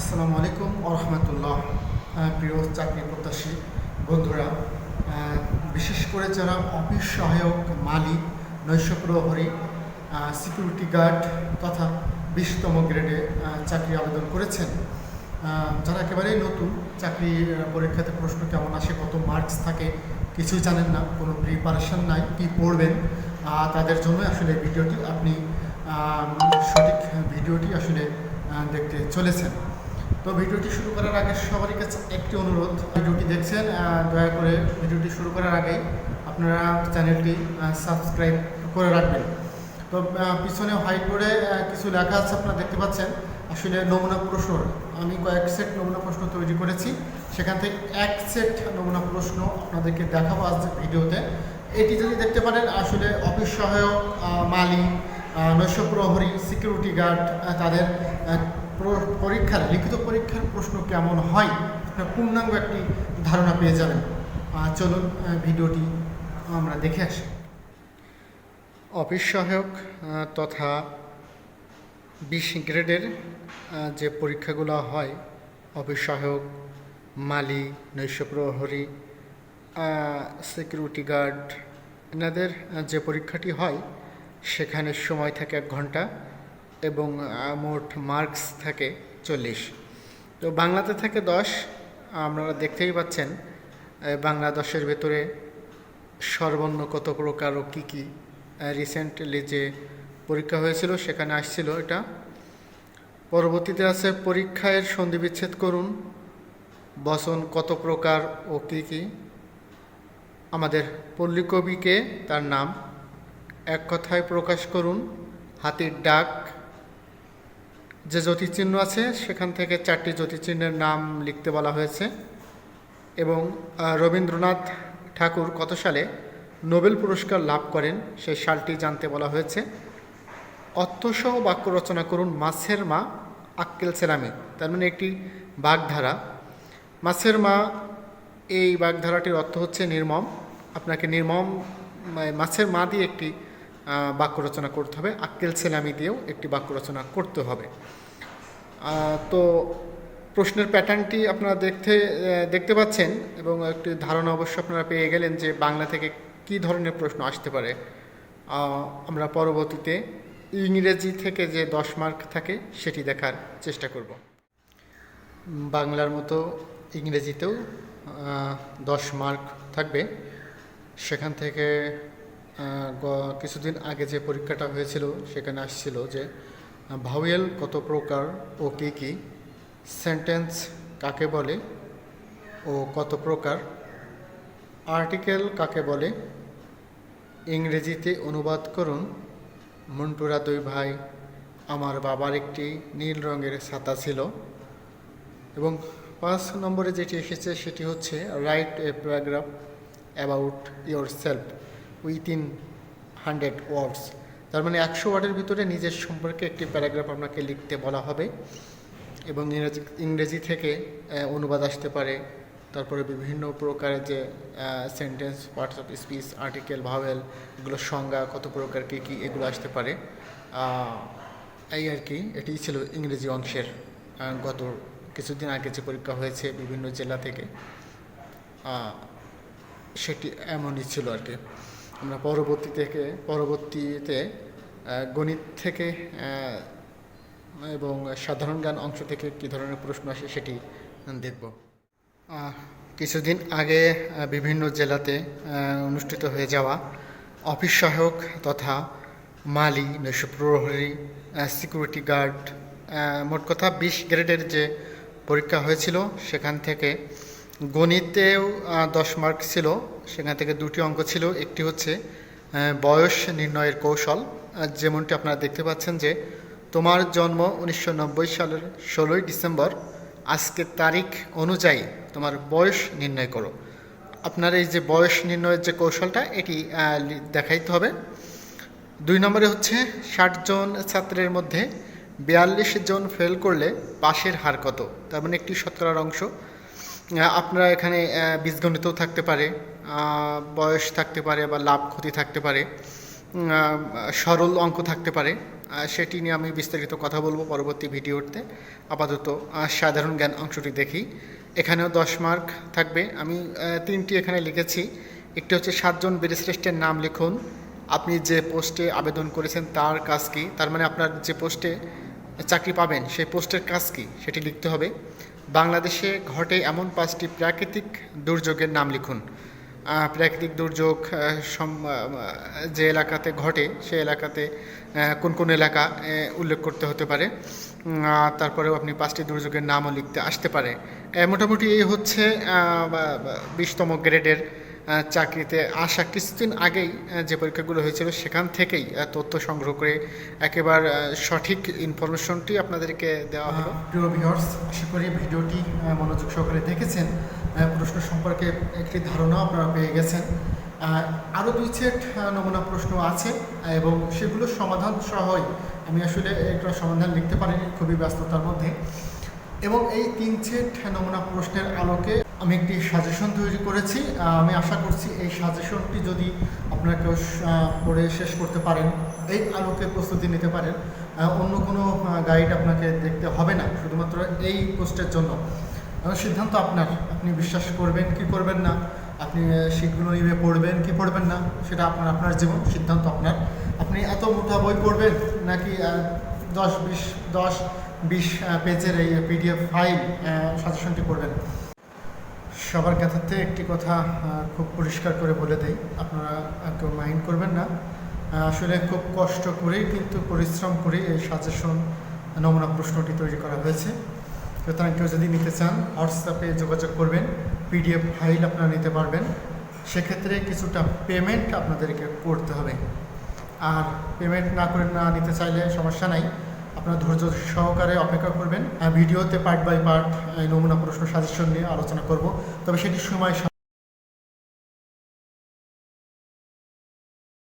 আসসালামু আলাইকুম রহমতুল্লাহ। প্রিয় চাকরি প্রত্যাশী বন্ধুরা বিশেষ করে যারা অফিস সহায়ক মালিক নৈশ প্রহরী সিকিউরিটি গার্ড তথা বিশতম গ্রেডে চাকরি আবেদন করেছেন। যারা একেবারেই নতুন, চাকরি পরীক্ষাতে প্রশ্ন কেমন আসে, কত মার্কস থাকে, কিছুই জানেন না, কোনো প্রিপারেশন নাই, কী পড়বেন তাদের জন্য আসলে ভিডিওটি আপনি সঠিক ভিডিওটি আসলে দেখতে চলেছেন। তো ভিডিওটি শুরু করার আগে সবারই কাছে একটি অনুরোধ, ভিডিওটি দেখছেন দয়া করে ভিডিওটি শুরু করার আগেই আপনারা চ্যানেলটি সাবস্ক্রাইব করে রাখবেন। তো পিছনে হোয়াইট বোর্ডে কিছু লেখা আছে, আপনারা দেখতে পাচ্ছেন। আসলে নমুনা প্রশ্ন, আমি কয়েক সেট নমুনা প্রশ্ন তৈরি করেছি। সেখান থেকে এক সেট নমুনা প্রশ্ন আপনাদেরকে দেখাবো আজ ভিডিওতে। এটি যদি দেখতে পারেন, আসলে অফিস সহায়ক মালিক নৈশ প্রহরী সিকিউরিটি গার্ড তাদের পরীক্ষার, লিখিত পরীক্ষার প্রশ্ন কেমন হয়? আপনার পূর্ণাঙ্গ একটি ধারণা পেয়ে যাবেন। চলুন ভিডিওটি আমরা দেখে আসি। অফিস সহায়ক তথা বিশ গ্রেডের যে পরীক্ষাগুলো হয় অফিস সহায়ক মালি নৈশ প্রহরী সিকিউরিটি গার্ড এনাদের যে পরীক্ষাটি হয়, সেখানে সময় থাকে এক ঘণ্টা। এবং মোট মার্কস থাকে চল্লিশ। তো বাংলাতে থাকে দশ। আপনারা দেখতেই পাচ্ছেন বাংলা দশের ভেতরে সর্বর্ণ কত প্রকার ও কী কী রিসেন্টলি যে পরীক্ষা হয়েছিল সেখানে আসছিল এটা। পরবর্তীতে আছে পরীক্ষায় সন্ধিবিচ্ছেদ করুন বসন কত প্রকার ও কী কী। আমাদের পল্লী কবিকে তার নাম এক কথায় প্রকাশ করুন, হাতির ডাক যে জ্যোতিচিহ্ন আছে, সেখান থেকে চারটি জ্যোতিচিহ্নের নাম লিখতে বলা হয়েছে। এবং রবীন্দ্রনাথ ঠাকুর কত সালে নোবেল পুরস্কার লাভ করেন, সেই সালটি জানতে বলা হয়েছে। অর্থসহ বাক্য রচনা করুন, মাছের মা আক্কেল সেলামে। তার মানে একটি বাগধারা। মাছের মা, এই বাগধারাটির অর্থ হচ্ছে নির্মম। আপনাকে নির্মম মাছের মা দিয়ে একটি বাক্য রচনা করতে হবে। আক্কেল সেলামি দিয়েও একটি বাক্য রচনা করতে হবে। তো প্রশ্নের প্যাটার্নটি আপনারা দেখতে দেখতে পাচ্ছেন এবং একটি ধারণা অবশ্য আপনারা পেয়ে গেলেন যে বাংলা থেকে কী ধরনের প্রশ্ন আসতে পারে। আমরা পরবর্তীতে ইংরেজি থেকে যে দশ মার্ক থাকে সেটি দেখার চেষ্টা করব। বাংলার মতো ইংরেজিতেও দশ মার্ক থাকবে। সেখান থেকে কিছুদিন আগে যে পরীক্ষাটা হয়েছিল, সেখানে আসছিল যে ভাওয়েল কত প্রকার ও কী কী, সেন্টেন্স কাকে বলে, ও কত প্রকার, আর্টিকেল কাকে বলে, ইংরেজিতে অনুবাদ করুন, মন্টুরা দুই ভাই, আমার বাবার একটি নীল রঙের ছাতা ছিল। এবং পাঁচ নম্বরে যেটি এসেছে, সেটি হচ্ছে write a paragraph about yourself within hundred words তার মানে একশো ওয়ার্ডের ভিতরে নিজের সম্পর্কে একটি প্যারাগ্রাফ আপনাকে লিখতে বলা হবে এবং ইংরেজি ইংরেজি থেকে অনুবাদ আসতে পারে। তারপরে বিভিন্ন প্রকারের যে sentence parts of speech article vowel এগুলো সংজ্ঞা, কত প্রকার, কী কী, এগুলো আসতে পারে। এই আর কি, এটি ছিল ইংরেজি অংশের গত কিছুদিন আগে যে পরীক্ষা হয়েছে বিভিন্ন জেলা থেকে। সেটি এমনই ছিল আর কি। আমরা পরবর্তী থেকে, পরবর্তীতে গণিত থেকে এবং সাধারণ জ্ঞান অংশ থেকে কী ধরনের প্রশ্ন আসে সেটি দেখব। কিছুদিন আগে বিভিন্ন জেলাতে অনুষ্ঠিত হয়ে যাওয়া অফিস সহায়ক তথা মালি, নৈশ প্রহরী সিকিউরিটি গার্ড মোট কথা বিশ গ্রেডের যে পরীক্ষা হয়েছিল, সেখান থেকে গণিতেও দশ মার্ক ছিল। সেখান থেকে দুটি অঙ্ক ছিল। একটি হচ্ছে বয়স নির্ণয়ের কৌশল। যেমনটি আপনারা দেখতে পাচ্ছেন যে, তোমার জন্ম উনিশশো নব্বই সালের ষোলোই ডিসেম্বর। আজকের তারিখ অনুযায়ী তোমার বয়স নির্ণয় করো। আপনার এই যে বয়স নির্ণয়ের যে কৌশলটা, এটি দেখাইতে হবে। দুই নম্বরে হচ্ছে, ষাট জন ছাত্রের মধ্যে বিয়াল্লিশ জন ফেল করলে পাশের হার কত? তার মানে একটি শতকরার অংশ। আপনারা এখানে বীজগণিতও থাকতে পারে বয়স থাকতে পারে বা লাভ ক্ষতি থাকতে পারে সরল অঙ্ক থাকতে পারে সেটি নিয়ে আমি বিস্তারিত কথা বলব পরবর্তী ভিডিওতে। আপাতত সাধারণ জ্ঞান অংশটি দেখি। এখানেও দশ মার্ক থাকবে। আমি তিনটি এখানে লিখেছি। একটি হচ্ছে সাতজন বীরশ্রেষ্ঠের নাম লিখুন। আপনি যে পোস্টে আবেদন করেছেন তার কাজ কি? তার মানে আপনার যে পোস্টে চাকরি পাবেন, সেই পোস্টের কাজ কী? সেটি লিখতে হবে। বাংলাদেশে ঘটে এমন পাঁচটি প্রাকৃতিক দুর্যোগের নাম লিখুন। প্রাকৃতিক দুর্যোগ যে এলাকাতে ঘটে, সে এলাকাতে কোন কোন এলাকা উল্লেখ করতে হতে পারে। তারপরেও আপনি পাঁচটি দুর্যোগের নামও লিখতে আসতে পারে। মোটামুটি এই হচ্ছে বিশতম গ্রেডের চাকরিতে আসা কিছুদিন আগেই যে পরীক্ষাগুলো হয়েছিল সেখান থেকেই তথ্য সংগ্রহ করে একেবারে সঠিক ইনফরমেশনটি আপনাদেরকে দেওয়া হলো। প্রিয় ভিউয়ার্স আশা করি ভিডিওটি মনোযোগ সহকারে দেখেছেন। প্রশ্ন সম্পর্কে একটি ধারণা আপনারা পেয়ে গেছেন। আরও দুই সেট নমুনা প্রশ্ন আছে এবং সেগুলোর সমাধান সহই আমি আসলে একটা সমাধান লিখতে পারিনি খুবই ব্যস্ততার মধ্যে। এবং এই তিন সেট, নমুনা প্রশ্নের আলোকে আমি একটি সাজেশন তৈরি করেছি। আমি আশা করছি এই সাজেশনটি যদি আপনারা কেউ পড়ে শেষ করতে পারেন, এই আলোকে প্রস্তুতি নিতে পারেন অন্য কোনো গাইড আপনাকে দেখতে হবে না, শুধুমাত্র এই পোস্টের জন্য। সিদ্ধান্ত আপনার। আপনি বিশ্বাস করবেন কি করবেন না? আপনি শীটগুলো নিয়ে পড়বেন কি পড়বেন না? সেটা আপনার আপনার জীবন, সিদ্ধান্ত আপনার। আপনি এত মোটা বই পড়বেন নাকি দশ বিশ দশ বিশ পেজের এই পিডিএফ ফাইল সাজেশনটি করবেন সবার কাছে একটি কথা খুব পরিষ্কার করে বলে দেই। আপনারা কেউ মাইন্ড করবেন না। আসলে খুব কষ্ট করেই কিন্তু পরিশ্রম করে এই সাজেশন নমুনা প্রশ্নটি তৈরি করা হয়েছে। সুতরাং কেউ যদি নিতে চান হোয়াটসঅ্যাপে যোগাযোগ করবেন পিডিএফ ফাইল আপনারা নিতে পারবেন। সেক্ষেত্রে কিছুটা পেমেন্ট আপনাদেরকে করতে হবে। আর পেমেন্ট না করে না নিতে চাইলে সমস্যা নাই। আপনারা ধৈর্য সহকারে অপেক্ষা করবেন। ভিডিওতে পার্ট বাই পার্ট নমুনা প্রশ্ন সাজেশন নিয়ে আলোচনা করব। তবে সেটি সময়